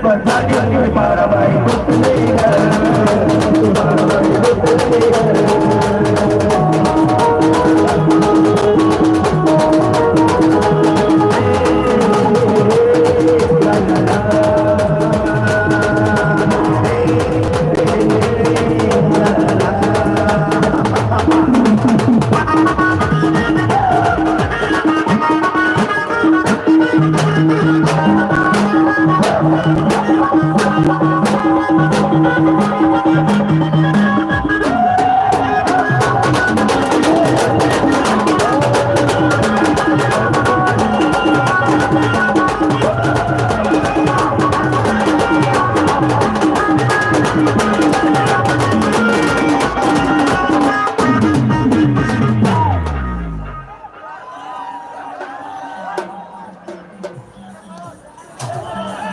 Para vai, para vai,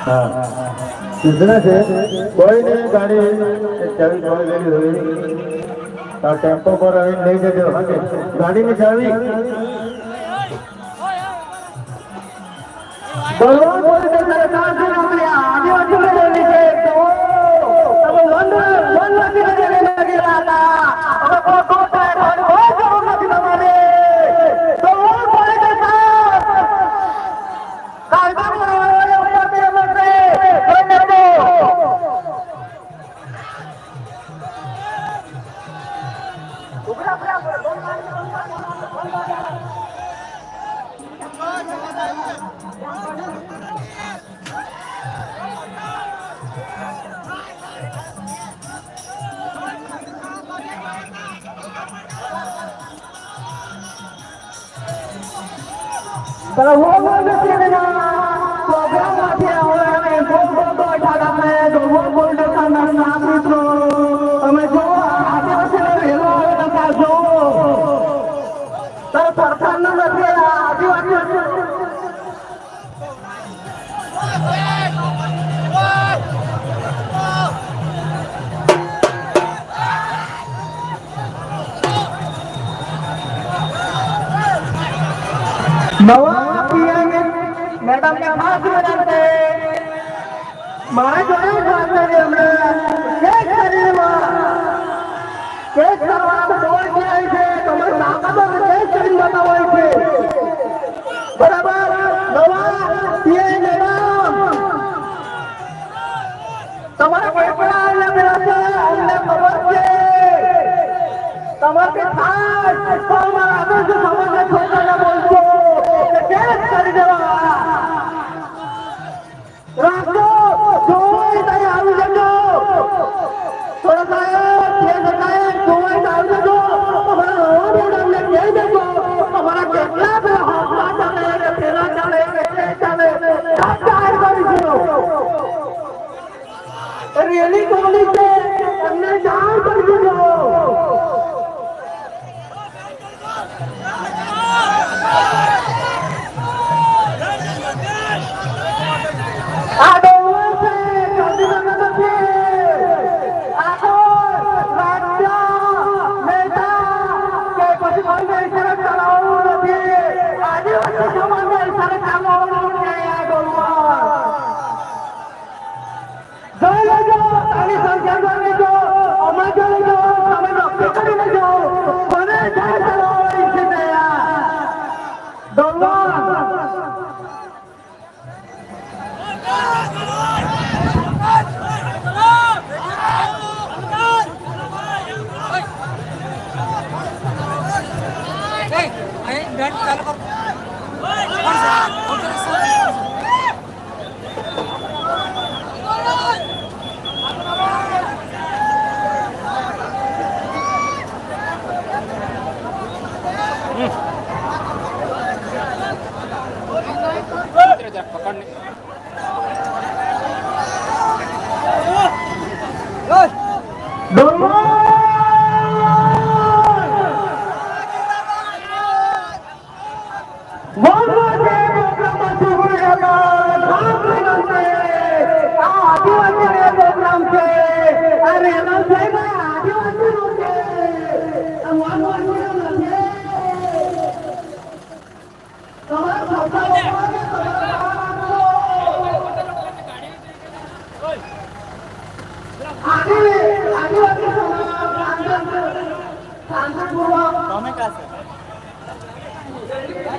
business છે, કોઈને ગાડી ચાવી જોઈ લેવી હોય? તો ટેમ્પો પર આવીને લઈ જજો. ગાડીની ચાવી? ભગવાન બોલે પ્રોગ્રામમાંથી આવે અને ગોળ ગોળ ગોળ ઠાડા મેં ગોળ ગોળ ઠાડા ના મિત્રો আমরা।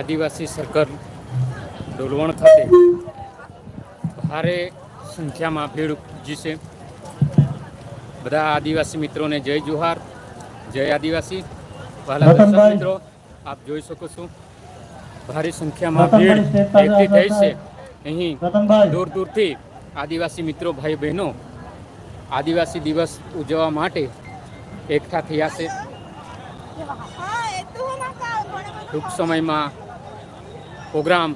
આદિવાસી સર્કલ ડોલવણ ખાતે ભારે સંખ્યામાં ભીડ ઉપજી છે. બધા આદિવાસી મિત્રોને જય જુહાર જય આદિવાસી. વાલા દર્શક મિત્રો આપ જોઈ શકો છો ભારે સંખ્યામાં ભીડ એકઠી થઈ છે. અહીં દૂર દૂરથી આદિવાસી મિત્રો ભાઈ બહેનો આદિવાસી દિવસ ઉજવવા માટે એકઠા થયા છે. ટૂંક સમયમાં પ્રોગ્રામ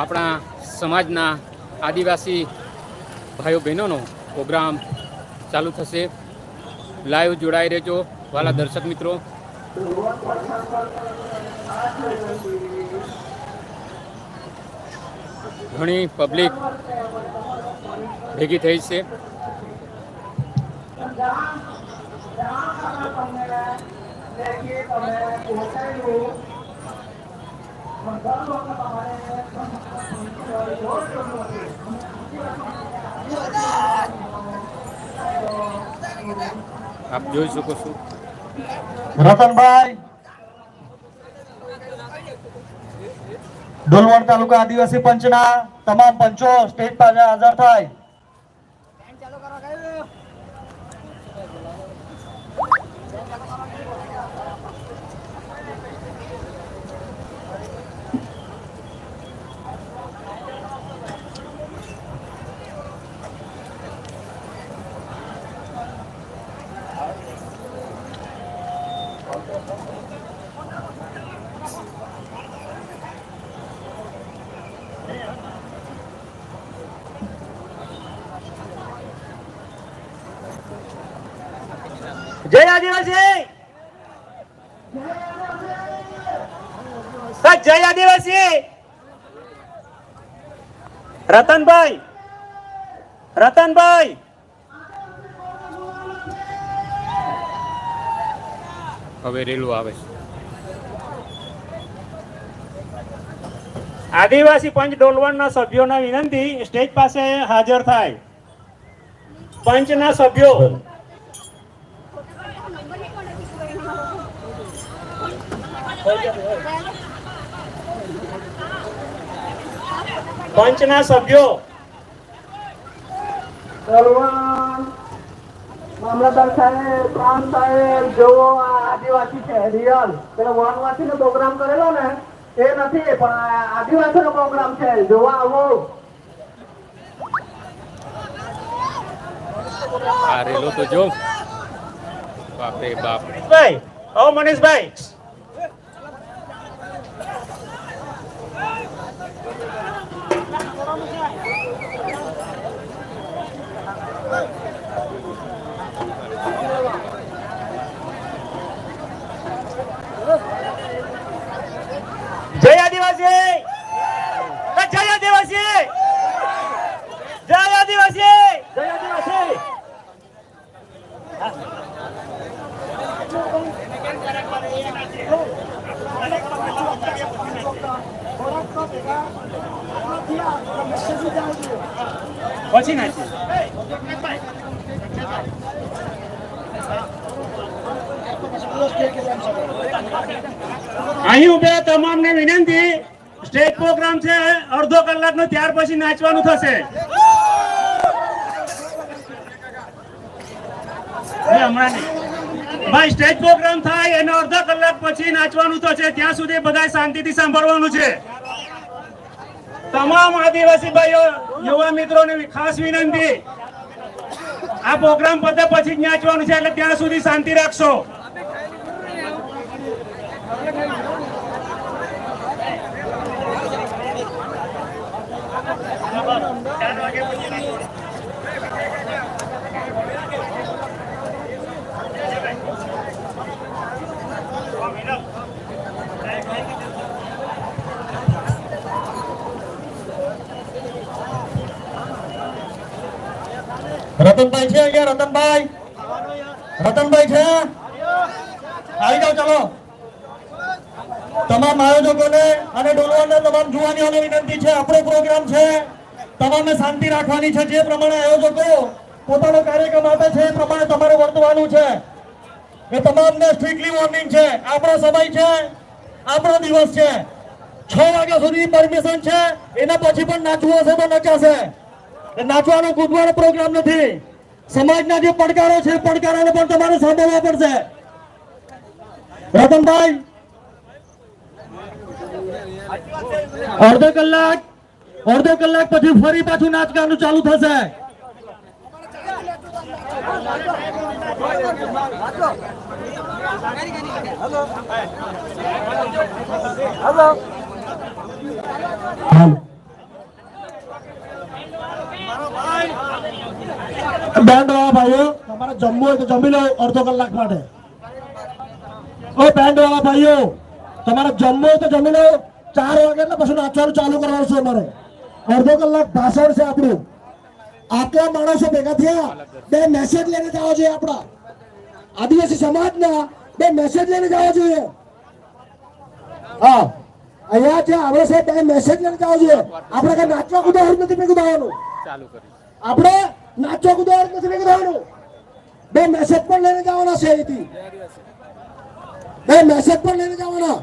આપણા સમાજના આદિવાસી ભાઈઓ બહેનોનો પ્રોગ્રામ ચાલુ થશે. લાઈવ જોડાઈ રહેજો, વાલા દર્શક મિત્રો. ઘણી પબ્લિક ભેગી થઈ છે. આપ જોઈ શકો છો. રતનભાઈ, ડોલવણ તાલુકા આદિવાસી પંચના તમામ પંચો સ્ટેજ પાસે હાજર થાય જય આદિવાસી હા, જય આદિવાસી! રતનભાઈ! રતનભાઈ! હવે રેલું આવે. આદિવાસી પંચ ડોલવણના સભ્યોના વિનંતી સ્ટેજ પાસે હાજર થાય. પંચના સભ્યો. પંચના સભ્યો. મામલતદાર સાહેબ પ્રાંત સાહેબ જોવો આદિવાસી છે રિયલ. પેલો વનવાસી નો પ્રોગ્રામ કરેલો ને એ નથી પણ આદિવાસી નો પ્રોગ્રામ છે જોવા આવો. આ રેલો તો જો. બાપરે બાપ. મનીષભાઈ ઓ મનીષભાઈ જય આદિવાસી જય આદિવાસી જય આદિવાસી જય આદિવાસી પછી નાચીએ અહીં ઉભેલા તમામને વિનંતી, સ્ટેજ પ્રોગ્રામ છે, અડધો કલાકનો, ત્યાર પછી નાચવાનું થશે. ભાઈ, સ્ટેજ પ્રોગ્રામ થાય એનો અડધા કલાક પછી નાચવાનું થશે. ત્યાં સુધી બધા શાંતિથી સાંભળવાનું છે. તમામ આદિવાસી ભાઈઓ, યુવા મિત્રોને ખાસ વિનંતી. આ પ્રોગ્રામ પતે પછી જ નાચવાનું છે, એટલે ત્યાં સુધી શાંતિ રાખશો. રતનભાઈ છે અહીંયા, રતનભાઈ. રતનભાઈ છે? આવી જાઓ, ચાલો. તમામ આયોજકોને અને ડોલવાને તમામ જુવાનીઓને વિનંતી છે, આપણો પ્રોગ્રામ છે. તમામે શાંતિ રાખવાની છે, જે પ્રમાણે આયોજકો પોતાનો કાર્યક્રમ આપે છે, એ પ્રમાણે તમારે વર્તવાનું છે. એ તમામને સ્ટ્રિક્ટલી વોર્નિંગ છે. આપણો સમય છે, આપણો દિવસ છે. છ વાગ્યા સુધી પરમિશન છે, એના પછી પણ નાચવું હશે તો નચાશે. નાચવાનો, કૂદવાનો પ્રોગ્રામ નથી. સમાજના જે પડકારો છે પડકારોને પણ તમારે સાંભળવા પડશે. રતનભાઈ. અડધો કલાક અડધો કલાક પછી ફરી પાછું નાચવાનું ચાલુ થશે. બેન્ડ વાળા ભાઈઓ, તમારે જમવું હોય તો જમી લો અડધો કલાક માટે. ઓ બેન્ડ વાળા ભાઈઓ, તમારે જમવું હોય તો જમી લો. ચાર વાગે એટલે પછી નાચવાનું ચાલુ કરવાનું છે અમારે. અડધો કલાક ભાષણ છે આપણું. આટલા માણસો ભેગા થયા, બે મેસેજ લઈને જવા જોઈએ આપણા. આદિવાસી સમાજના બે મેસેજ લઈને જવા જોઈએ. હા, અહીંયા જે આવે છે, બે મેસેજ લઈને જવા જોઈએ. આપણે કઈ નાચવા કુદાવાનું નથી ભેગું થવાનું. ચાલુ કરી. આપણે નાચો કુદાવાનું નથી ભેગું જવાનું. બે મેસેજ પણ લઈને જવાના છે અહીંથી. બે મેસેજ પણ લઈને જવાના.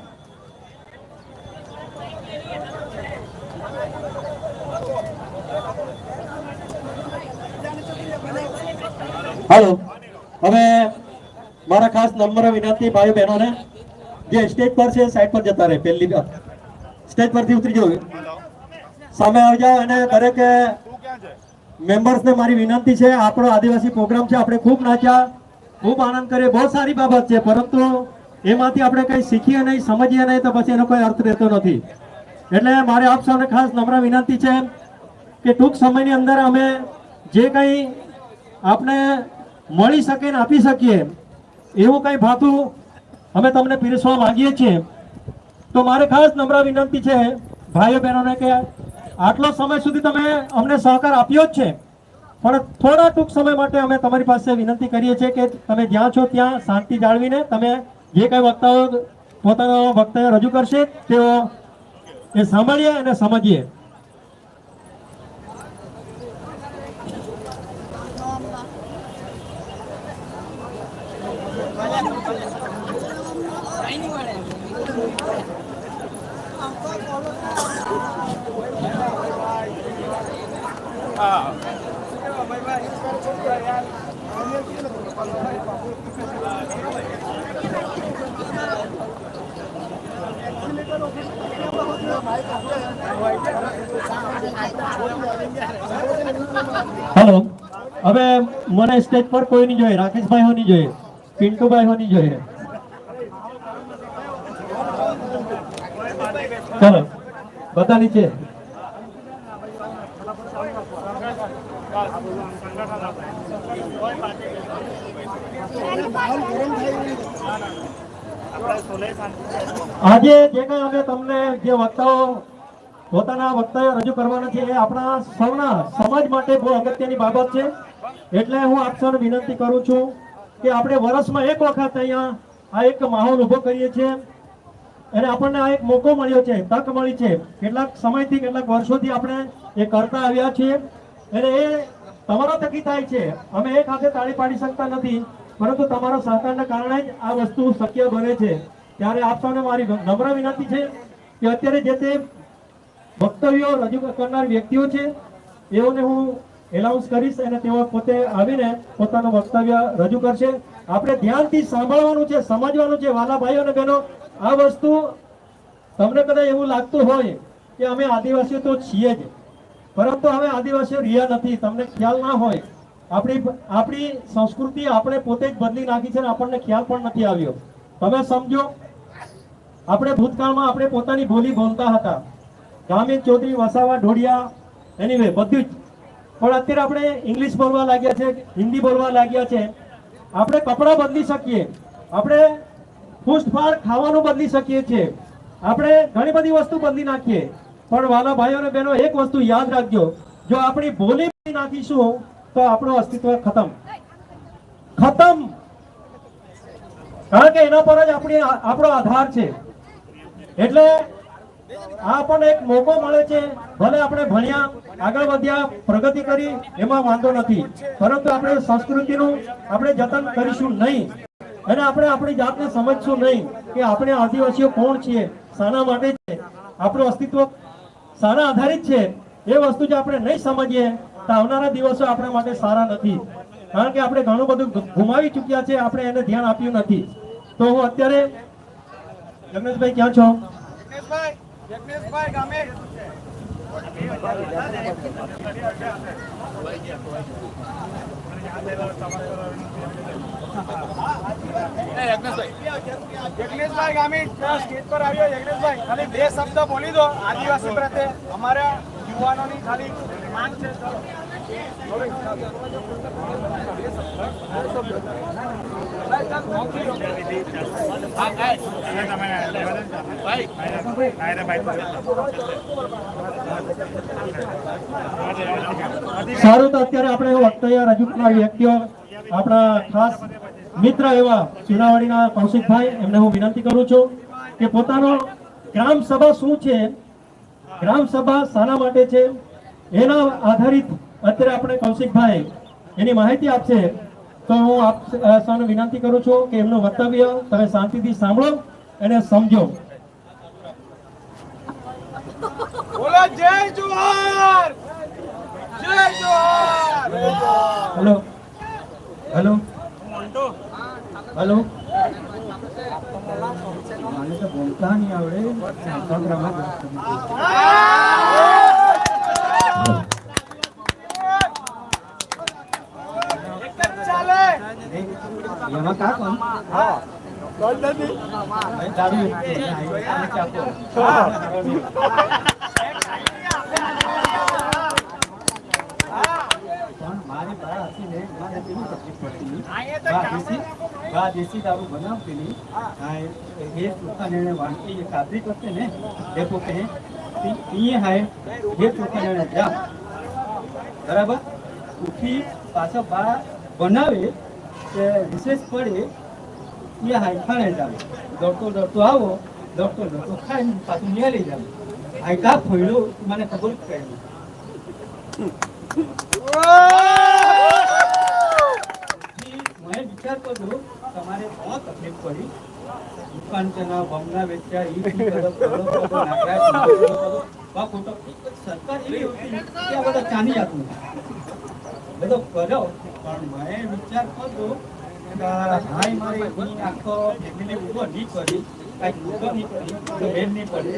હાલો. હવે મારા ખાસ નમ્ર વિનંતી ભાઈ બહેનોને જે સ્ટેજ પર છે સાઈડ પર જતા રહે પહેલી વાત. સ્ટેજ પરથી ઉતરી જવું સામે આવી જાઓ અને દરેક મેમ્બર્સને મારી વિનંતી છે, આપણો આદિવાસી પ્રોગ્રામ છે, આપણે ખૂબ નાચ્યા, ખૂબ આનંદ કરીએ બહુ સારી બાબત છે, પરંતુ એમાંથી આપણે કંઈ શીખીએ નહીં, સમજીએ નહીં, તો પછી એનો કોઈ અર્થ રહેતો નથી. એટલે મારે આપ સૌને ખાસ નમ્ર વિનંતી છે કે ટૂંક સમયની અંદર અમે જે કંઈ આપણે મળી શકે ને આપી શકીએ, એવું કંઈ ભાતું અમે તમને પીરસવા માંગીએ છીએ. તો મારે ખાસ નમ્ર વિનંતી છે ભાઈઓ બહેનોને કે આટલો સમય સુધી તમે અમને સહકાર આપ્યો જ છે. પણ થોડા ટૂંક સમય માટે અમે તમારી પાસે વિનંતી કરીએ છીએ કે તમે જ્યાં છો ત્યાં શાંતિ જાળવીને તમે જે કંઈ વક્તાઓ પોતાનો વક્તવ્ય રજૂ કરશે તેઓ એ સાંભળીએ અને સમજીએ હેલો હવે મને સ્ટેજ પર કોઈ નહીં જોઈએ, રાકેશભાઈ હોની જોઈએ, પિન્ટુભાઈ હો નહીં જોઈએ. ચલો, બધા નીચે. આજે જે કઈ અમે તમને જે વક્તાઓ, પોતાના વક્તવ્ય રજૂ કરવાના છે એ આપણા સૌના સમાજ માટે બહુ અગત્યની બાબત છે. એટલે હું આપ સૌને વિનંતી કરું છું કે આપણે વર્ષમાં એક વખત અહીંયા આ એક માહોલ ઊભો કરીએ છીએ. અને આપણને આ એક મોકો મળ્યો છે, તક મળી છે. કેટલાક સમયથી, કેટલાક વર્ષોથી આપણે એ કરતા આવ્યા છીએ. અને એ તમારો તકી થાય છે. અમે એક હાથે તાળી પાડી શકતા નથી, પરંતુ તમારા સહકારના કારણે જ આ વસ્તુ શક્ય બને છે. ત્યારે આપ સૌને મારી નમ્ર વિનંતી છે કે અત્યારે જે તે વક્તવ્યો રજૂ કરનાર વ્યક્તિઓ છે, એઓને હું એલાઉન્સ કરીશ અને તેઓ પોતે આવીને પોતાનું વક્તવ્ય રજૂ કરશે. આપણે ધ્યાનથી સાંભળવાનું છે, સમજવાનું છે, વાલા ભાઈઓ અને બહેનો, આ વસ્તુ તમને કદાચ એવું લાગતું હોય કે અમે આદિવાસીઓ તો છીએ જ, પરંતુ હવે આદિવાસીઓ રહ્યા નથી, તમને ખ્યાલ ના હોય. આપણી આપણી સંસ્કૃતિ આપણે પોતે જ બદલી નાખી છે અને આપણને ખ્યાલ પણ નથી આવ્યો. તમે સમજો, આપણે ભૂતકાળમાં આપણે પોતાની બોલી બોલતા હતા. ગામિત ચૌધરી, વસાવા, ઢોડિયા એની બધું જ. પણ અત્યારે આપણે ઇંગ્લિશ બોલવા લાગ્યા છે, હિન્દી બોલવા લાગ્યા છે. આપણે કપડાં બદલી શકીએ. આપણે ફૂસફાડ ખાવાનું બદલી શકીએ છીએ. આપણે ઘણી બધી વસ્તુ બદલી નાખીએ. પણ વાલા ભાઈઓ અને બહેનો, એક વસ્તુ યાદ રાખજો. જો આપણી બોલી નાખીશું, તો આપણું અસ્તિત્વ ખતમ. ખતમ! કારણ કે એના પર જ આપણી આપણો આધાર છે. એટલે આ પણ એક મોકો મળે છે. ભલે આપણે ભણ્યા, આગળ વધ્યા, પ્રગતિ કરી, એમાં વાંધો નથી. પરંતુ આપણે સંસ્કૃતિનું આપણે જતન કરીશું નહીં. અને આપણે આપણી જાતને સમજશું નહીં કે આપણે આદિવાસીઓ કોણ છીએ, શાના માટે છે. આપણું અસ્તિત્વ શાના આધારિત છે. એ વસ્તુ જો આપણે નહીં સમજીએ તો આવનારા દિવસો આપણા માટે સારા નથી. કારણ કે આપણે ઘણું બધું ગુમાવી ચૂક્યા છે, આપણે એને ધ્યાન આપ્યું નથી. તો હું અત્યારે જગનેશભાઈ, ક્યાં છો? યજ્ઞેશભાઈ ગામી. સ્ટેજ પર આવ્યો. યજ્ઞેશભાઈ ખાલી બે શબ્દ બોલી દો. આદિવાસી પ્રત્યે અમારા યુવાનોની ખાલી માંગ છે. સારું તો અત્યારે આપણે વક્તવ્ય રજૂ કરનાર વ્યક્તિઓ, આપણા ખાસ મિત્ર એવા ચુનાવાડીના કૌશિકભાઈ, એમને હું વિનંતી કરું છું કે પોતાનો ગ્રામ સભા શું છે, ગ્રામ સભા શાના માટે છે, એના આધારિત અત્યારે આપણે કૌશિકભાઈ એની માહિતી આપશે. તો હું આપ સૌને વિનંતી કરું છું કે એમનું વક્તવ્ય તમે શાંતિથી સાંભળો અને સમજો. હેલો. હેલો. હેલો. બોલતા નહીં આવડે એક જ ચાલે એમાં કા કોણ? અહીંયા તો દેશી દારૂ બનાવતી એ ચોખ્ખા વાનગી જે ખાતરી કરते ને? એ પોતે પીએ હાય. એ ચોખ્ખા એને જા. બરાબર? ઉઠી પાછો બા બનાવે. કે વિશેષ પડે, એ હાય ખાણે જાવ દોડતો દોડતો આવો દોડતો દોડતો ખાઈને પાછું મેળી જાવ આ કા ફોડ્યો મને ખબર પડી મેં વિચાર કર્યો, તમારે શું તકલીફ પડી. દુકાન તેના બંગલા વેચ્યા. સરકાર એવી કર્યો. પણ મેં વિચાર કર્યો કે ભાઈ મારી ઈ આખો ફેમિલી ઊભો નહીં કરી કાંઈક ઊભો નહીં કરી તો બેન નહીં પડે.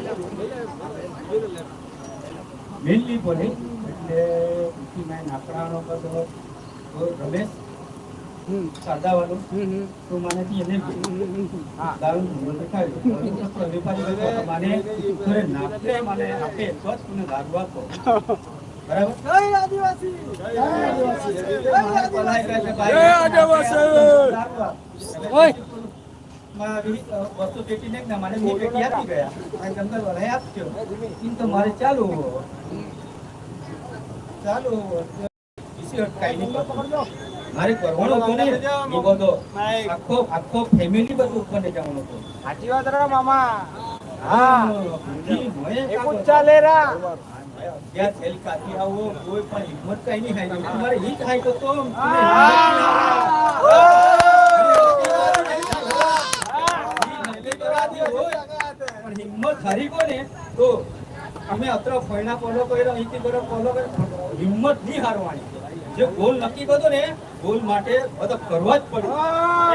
બેન નહીં પડે એટલે પછી મેં નાકડાનો બધો રમેશ સાદાવાળો તો મને એને દારૂ ધંધો દેખાડ્યો. તો વેપારી મને નાખે મને આપે તો જ મને દારૂ આપો. બરાબર? જય આદિવાસી! જય આદિવાસી. જય આદિવાસી. ઓય. વસ્તુ પેટી ને મને બે પેટી આપી ગયા. આ જંગલ વાળાએ આપજો. એમ તો મારે ચાલુ ચાલુ કરવાનો હતો ને એ બધો આખો આખો ફેમિલી બધું ઉપર ને જવાનું હતું. સાચી વાત રા મામા. હા. ચાલે રા. અગિયાર થેલ કાઢી આવો કોઈ પણ હિંમત કઈ નહીં થાય. તમારે હિત થાય તો તો પણ હિંમત હારી કોને? તો અમે અત્ર ફોયના પોલો કર્યો અહીંથી કરો પોલો કર્યો હિંમત નહીં હારવાની. જે ગોલ નક્કી કર્યો ને ગોલ માટે બધા કરવા જ પડે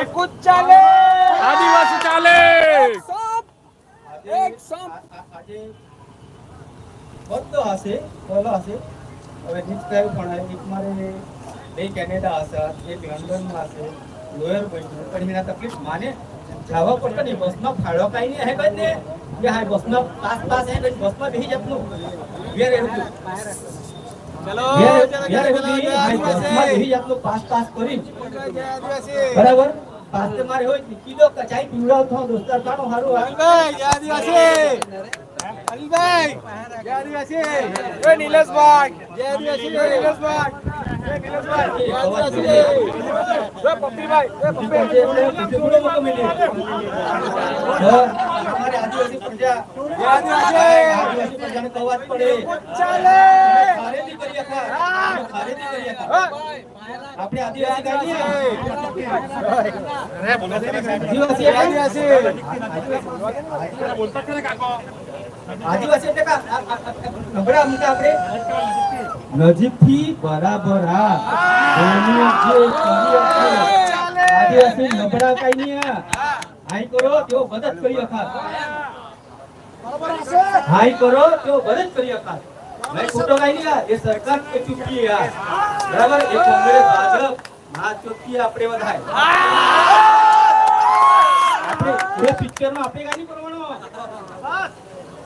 એક જ ચાલે. આદિવાસી ચાલે. આજે બધો હશે બોલો હશે. હવે નીચ પણ એક મારે બે કેનેડા હશે એક લંડનમાં હશે. લોયર બન્યું પણ એના તકલીફ માને. જવા પડતો નહીં બસમાં ફાળો કાંઈ નહીં હે બંને. કે હા બસમાં પાસ પાસ હે કઈ બસમાં બેસી જતનું વેર એવું આદિવાસી. બરાબર? પાસ મારે હોય કીધો કચાઈ પીવડાવ થો દોસ્તાર તાણો સારું આ અનિલભાઈ જય આદિવાસી, જય નિલેશભાઈ આદિવાસી પપ્પી આદિવાસી પ્રજા આપણે આદિવાસી આદિવાસી આદિવાસી. એટલે કા- આ- આ- આ- નબળા અમુક આપણે? નજીકથી બરાબર. આદિવાસી નબળા કઈ નહીં હાઈ કરો, તેઓ મદદ કરી અખાત. હાઈ કરો, તેઓ મદદ કરી અખાત. એ સરકાર કે ચૂકી આ. બરાબર? એ કોંગ્રેસ, ભાજપ આ ચૂકી આપણે વધાય આપણે એ પિક્ચરમાં આપણે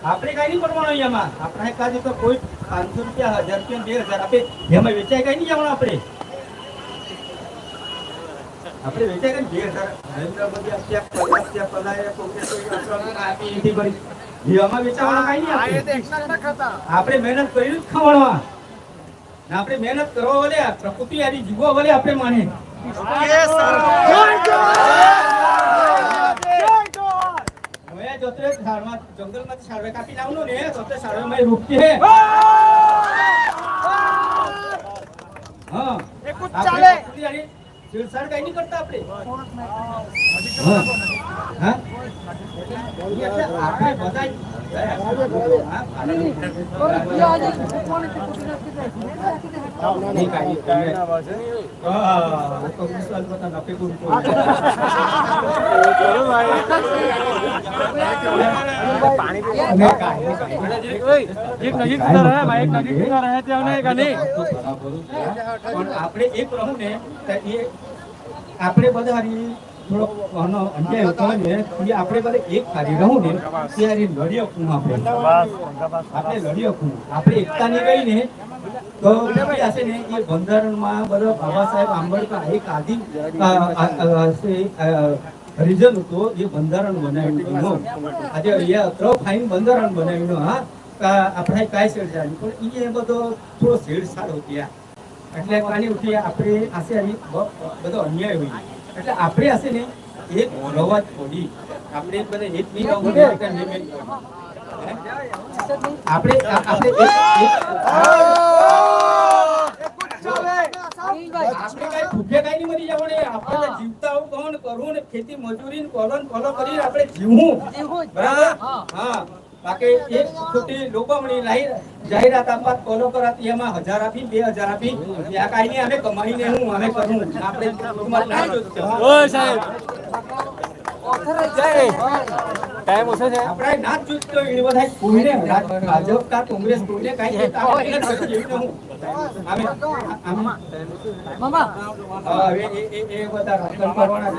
આપણે કઈ નહીં કરવાનું એમાં આપણે કાજે તો કોઈ પાંચસો રૂપિયા હજાર રૂપિયા બે હજાર આપે. એમાં વેચાય કઈ નહીં જવાનું આપણે. આપણે વેચાય કઈ બે હજાર. નરેન્દ્ર મોદી એમાં વેચાવાનું કઈ નહીં આપણે. આપણે મહેનત કરી જ આપણે મહેનત કરવા વળે પ્રકૃતિ આની જીવવા વળે આપણે માને હવે જોતે ઝાડમાં જંગલમાંથી સારવે કાપી લાવનો ને જોતે સારવેમાં રોકતી હે. હા. એકું જ આપણે ચાલે. છેડછાડ કઈ નહીં કરતા આપણે. હા. હા? આપણે બધા આપણે એક રહું ને આપણે બધા આપણે બધા એક હારી રહું ને ત્યારે હારી લડી શકું આપણે આપણે લડી શકું આપણે એકતા ની ગઈ ને તો હશે ને એ બંધારણમાં બધો બાબા સાહેબ આંબેડકર એક આદિ હરિજન હતો એ બંધારણ બનાવ્યું હતું. આજે અહીંયા ત્રણ ફાઇન બંધારણ બનાવ્યું. હા આપણે કાંઈ છેડછાડ. પણ એ બધો થોડો છેડછાડ હતી આ એટલે કાની ઉઠી આપણે આશે બધો અન્યાય હોય એટલે આપણે હશે ને એક રવા જ પડી આપણે બધા એક નહીં આપણે આપણે જાહેરાત આપવા કોલો કરાતી એમાં હજાર આપી બે હજાર આપી. ત્યાં કાંઈ નહીં અમે કમાઈને હું અમે કરું. આપણે આપણે કોઈને ભાજપ કા કોંગ્રેસ કોઈને કાંઈ કહેતા. અમે એ- એ- બધા રાજકારણ કરવાના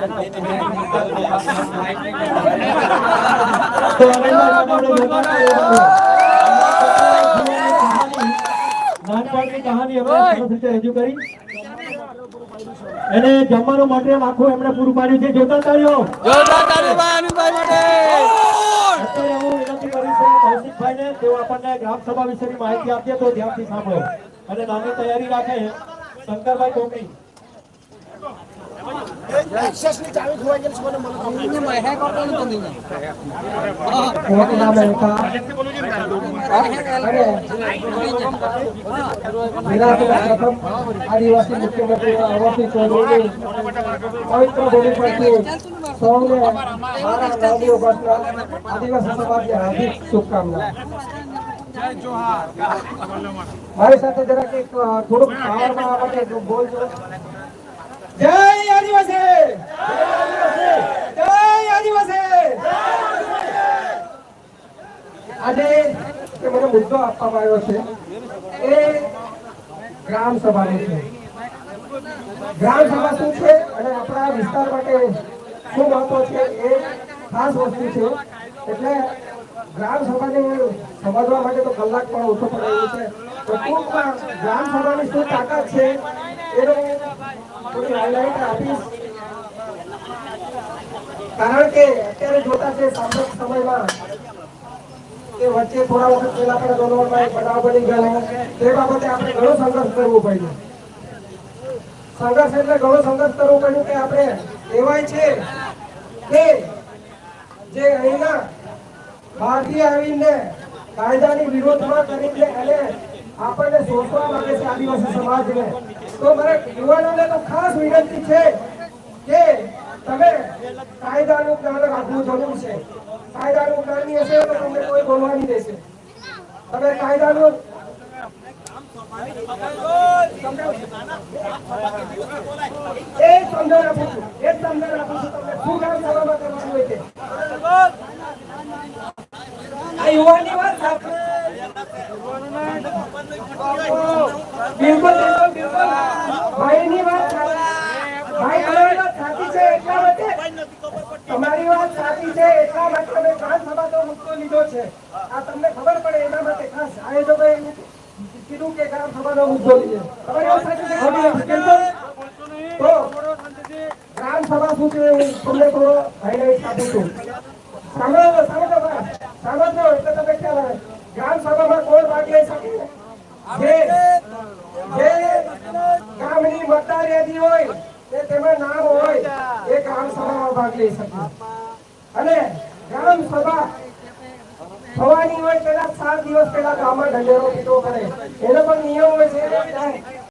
નાનપણની કહાની હવે રજૂ કરી. એને જમવાનું મટીરિયલ આખું એમણે પૂરું પાડ્યું છે. જોતા તાળીઓ. અત્યારે હું વિનંતી કરીશ કૌશિકભાઈને તેઓ આપણને ગ્રામ સભા વિશેની માહિતી આપીએ તો ધ્યાનથી સાંભળો. અને નાની તૈયારી રાખે શંકરભાઈ કોકણી મોતીલાલ મહેતા અને વિરાટના પ્રથમ આદિવાસી મુખ્યમંત્રી આવાસી ચૌધરીની પવિત્ર ભૂમિ પરથી આદિવાસી સમાજની હાર્દિક શુભકામના મારી સાથે જરાક એક થોડુંક પાવરમાં જય આદિવાસી આજે જે મને મુદ્દો આપવામાં આવ્યો છે. એ ગ્રામ સભાનો છે. ગ્રામ સભા શું છે અને આપણા વિસ્તાર માટે શું મહત્વ છે એ ખાસ વસ્તુ છે. એટલે ગ્રામ સભાને સમજવા માટે તો કલાક પણ ઓછો પડે છે. તો ટૂંકમાં ગ્રામ સભાની શું તાકાત છે એનો થોડી હાઇલાઇટ આપીશ. કારણ કે અત્યારે જોતા છે સાંપ્રત સમયમાં કે થોડા વખત પહેલા પણ એક બનાવ બની ગયો તે બાબતે આપણે ઘણો સંઘર્ષ કરવો પડ્યો. સંઘર્ષ એટલે ઘણો સંઘર્ષ કરવો પડ્યો કે આપણે એવાય છે કે જે અહીંના બહારથી આવીને કાયદાની વિરોધમાં કરીને અને આપણને શોષવા માંગે છે આદિવાસી સમાજને. તો મારે યુવાનોને તો ખાસ વિનંતી છે કે તમે કાયદાનું જ્ઞાન રાખવું જરૂર છે. કાયદાનું જ્ઞાન હશે તો તમને કોઈ બોલવા નહીં દેશે. તમે કાયદાનું એક સમજણ આપું છું. આ યુવાનની વાત. બિલકુલ બિલકુલ. ભાઈની ભાઈ છે એટલા માટે તમારી વાત સાચી છે એટલા માટે અમે ગ્રામ સભાનો મુદ્દો લીધો છે. આ તમને ખબર પડે એના માટે ખાસ આયોજકોએ કીધું કે ગ્રામ સભાનો મુદ્દો લઈએ તમારી વાત સાચી છે. તો ગ્રામ સભા શું છે તમને થોડો હાઇલાઇટ આપું છું. સાંભળો સાંભળો ભાઈ. એટલે તમે ખ્યાલ આવે. ગ્રામ સભામાં કોણ ભાગ લઈ શકે? જે જે ગામની મતદાર યાદી હોય કે તેમાં નામ હોય, એ ગ્રામ સભામાં ભાગ લઈ શકે. અને સભા થવાની હોય પેલા સાત દિવસ પહેલા ગામમાં ઢંઢેરો પીટો કરે. એનો પણ નિયમ હોય છે